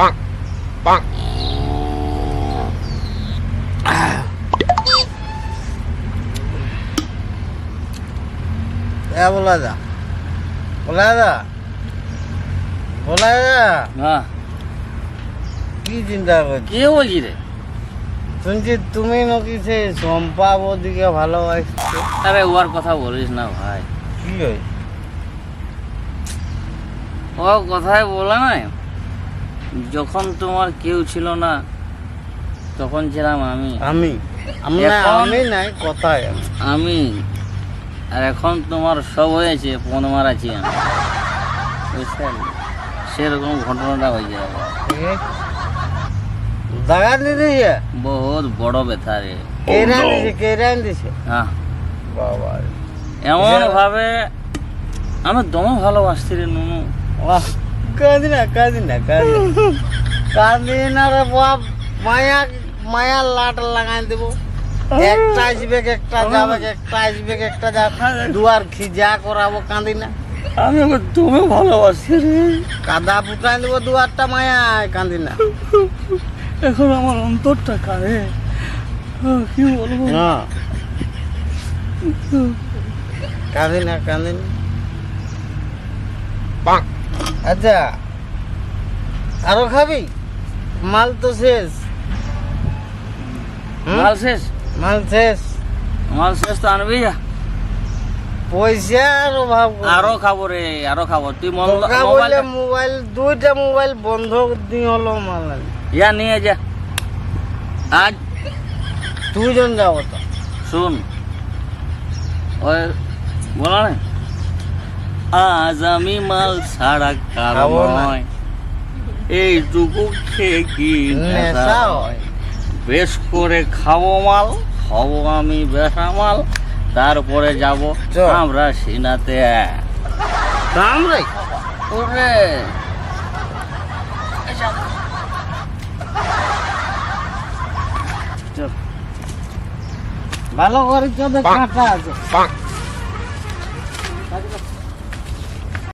bonk, bonk. এ বলা যা। বলা যা। বলা যা। হ্যাঁ কি চিন্তা করছি কে বলছি রে? শুনছি তুমি নাকি সে চম্পা বৌদিকে ভালোবাসছো। আরে ওর কথা বলিস না ভাই। কি হয়েছে? ও কথাই বলে না যখন তোমার কেউ ছিল না তখন ছিলাম আমি। আমি? আমি নাই কথায় আমি। আর এখন তোমার সব হয়েছে ফোন মারাছি আমি। বুঝতে সেরকম ঘটনাটা হয়ে যাবে দাগা বহুত বড় ব্যথা রে। কেরান দিছে কেরান দিছে হ্যাঁ। বাবা। এমন ভাবে আমি দমে ভালোবাসছি রে নুনু। আহ, কাঁদি না কাঁদি না কাঁদি। কাঁদি না রে বাপ মায়া মায়ার লাট লাগাই দেবো। একটা আসবে একটা যাবে একটা আসবে একটা যাবে দুয়ার খিজা করাবো কাঁদি না আমি ওকে দমে ভালোবাসছি রে। কাদা ফুটাই দেবো দুয়ারটা মায়া কাঁদি না এখন আমার অন্তরটা কাঁদে। কি বলব? না। কাঁদি না কাঁদি না. আচ্ছা আরও খাবি? মাল তো শেষ। মাল শেষ? মাল শেষ। মাল শেষ তো আনবি পয়সার অভাব আরও খাব রে আরও খাব। তুই মোবাইল মোবাইল দুইটা মোবাইল বন্ধ দিয়ে হলো মাল। ইয়া নিয়ে যা। আজ দুইজন যাব তো। শুন। ওই বলো না আজ আমি মাল ছাড়া কারও খাব। নয়। এইটুকু খেয়ে কি বেশ করে খাব মাল হব আমি বেশা মাল তারপরে যাব আমরা সিনাতে। ওরে। ভালো করে কাঁটা আছে.